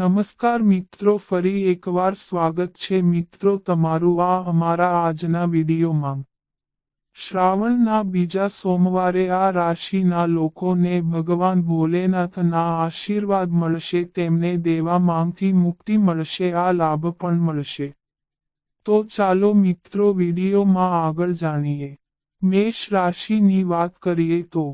નમસ્કાર મિત્રો, ફરી એકવાર સ્વાગત છે મિત્રો તમારું આ અમારા આજના વિડીયોમાં. શ્રાવણના બીજા સોમવારે આ રાશિના લોકોને ભગવાન ભોલેનાથના આશીર્વાદ મળશે, તેમને દેવા માંગથી મુક્તિ મળશે, આ લાભ પણ મળશે. તો ચાલો મિત્રો વિડીયોમાં આગળ જાણીએ. મેષ રાશિની વાત કરીએ તો,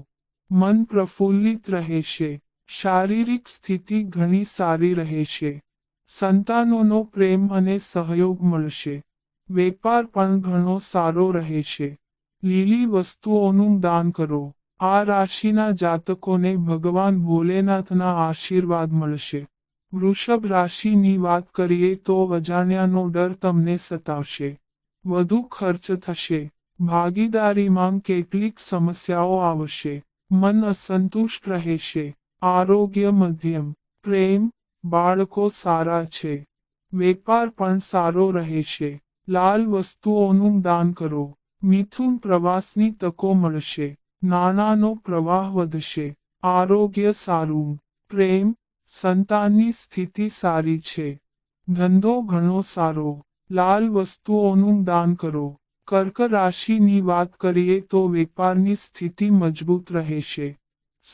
મન પ્રફુલ્લિત રહેશે. શારીરિક સ્થિતિ ઘણી સારી રહેશે સંતાનોનો પ્રેમ અને સહયોગ મળશે. વેપાર પણ ઘણો સારો રહેશે લીલી વસ્તુઓનું દાન કરો. આ રાશિના જાતકોને ભગવાન ભોલેનાથના આશીર્વાદ મળશે. વૃષભ રાશિની વાત કરીએ તો અજાણ્યાનો ડર તમને સતાવશે. વધુ ખર્ચ થશે. ભાગીદારીમાં કેટલીક સમસ્યાઓ આવશે. મન અસંતુષ્ટ રહેશે. આરોગ્ય મધ્યમ, પ્રેમ, બાળકો સારા છે. વેપાર પણ સારો રહેશે. લાલ વસ્તુઓનું દાન કરો. મિથુન પ્રવાસની તકો મળશે. નાણાંનો પ્રવાહ વધશે. આરોગ્ય સારું. પ્રેમ, સંતાનની સ્થિતિ સારી છે. ધંધો ઘણો સારો. લાલ વસ્તુઓનું દાન કરો. કર્ક રાશિની વાત કરીએ તો વેપારની સ્થિતિ મજબૂત રહેશે.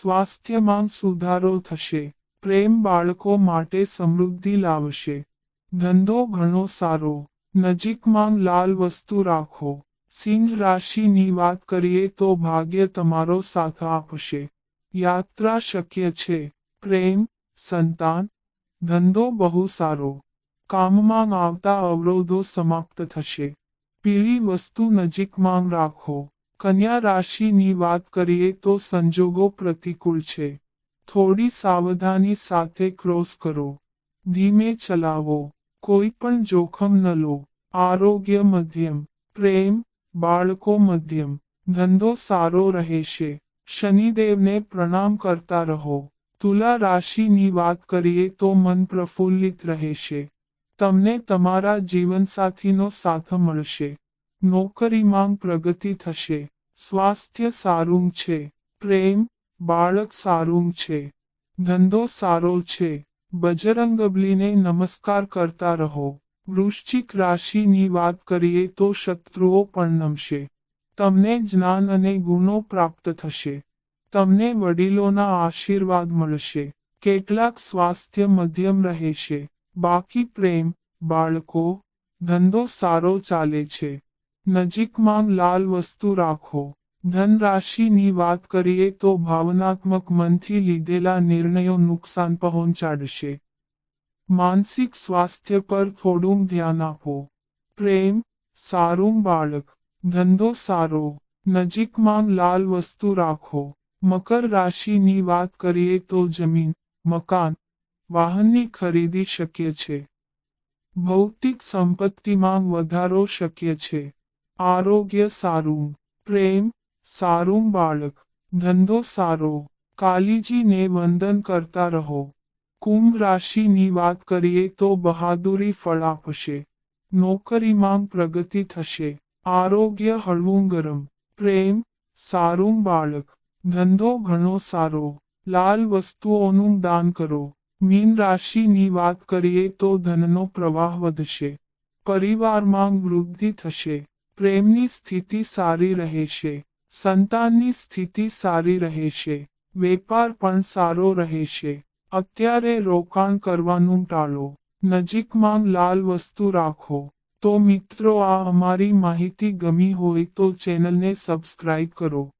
સ્વાસ્થ્યમાં સુધારો થશે. પ્રેમ બાળકો માટે સમૃદ્ધિ લાવશે. ધંધો ઘણો સારો. નજીકમાં લાલ વસ્તુ રાખો. સિંહ રાશિની વાત કરીએ તો ભાગ્ય તમારો સાથ આપશે. યાત્રા શક્ય છે. પ્રેમ, સંતાન, ધંધો બહુ સારો. કામમાં આવતા અવરોધો સમાપ્ત થશે. પીળી વસ્તુ નજીકમાં રાખો. કન્યા રાશિની વાત કરીએ તો સંજોગો પ્રતિકૂળ છે. થોડી સાવધાની સાથે ક્રોસ કરો. ધીમે ચલાવો. કોઈ પણ જોખમ ન લો. આરોગ્ય મધ્યમ. પ્રેમ, બાળકો મધ્યમ. ધંધો સારો રહેશે. શનિદેવને પ્રણામ કરતા રહો. તુલા રાશિની વાત કરીએ તો મન પ્રફુલ્લિત રહેશે. તમને તમારા જીવનસાથીનો સાથ મળશે. નોકરીમાં પ્રગતિ થશે. સ્વાસ્થ્ય સારું છે. પ્રેમ, બાળક સારું છે. ધંધો સારો છે. બજરંગબલીને નમસ્કાર કરતા રહો. વૃશ્ચિક રાશિની વાત કરીએ તો શત્રુઓ પણ નમશે. તમને જ્ઞાન અને ગુણો પ્રાપ્ત થશે. તમને વડીલોના આશીર્વાદ મળશે. કેટલાક સ્વાસ્થ્ય મધ્યમ રહેશે. બાકી પ્રેમ, બાળકો, ધંધો સારો ચાલે છે. નજીકમાં લાલ વસ્તુ રાખો. ધનરાશિની વાત કરીએ તો ભાવનાત્મક મનથી લીધેલા નિર્ણયો નુકસાન પહોંચાડશે. માનસિક સ્વાસ્થ્ય પર થોડું ધ્યાન આપો. પ્રેમ, સારું બાળક. ધંધો સારો. નજીકમાં લાલ વસ્તુ રાખો. મકર રાશિની વાત કરીએ તો જમીન, મકાન, વાહનની ખરીદી શક્ય છે. ભૌતિક સંપત્તિમાં વધારો શક્ય છે. આરોગ્ય સારું, પ્રેમ સારું, બાળક, ધંધો સારો, કાલીજીને વંદન કરતા રહો. કુંભ રાશિની વાત કરીએ તો બહાદુરી ફળ આપશે, નોકરીમાં પ્રગતિ થશે, આરોગ્ય હળવું ગરમ, પ્રેમ સારું, બાળક, ધંધો ઘણો સારો, લાલ વસ્તુઓનું દાન કરો. મીન રાશિની વાત કરીએ તો ધનનો પ્રવાહ વધશે, પરિવારમાં વૃદ્ધિ થશે પ્રેમની સ્થિતિ સારી રહેશે, સંતાનની સ્થિતિ સારી રહેશે, વેપાર પણ સારો રહેશે. અત્યારે રોકાણ કરવાનું ટાળો, નજીકમાં લાલ વસ્તુ રાખો. તો મિત્રો આ અમારી માહિતી ગમી હોય તો ચેનલને સબસ્ક્રાઇબ કરો.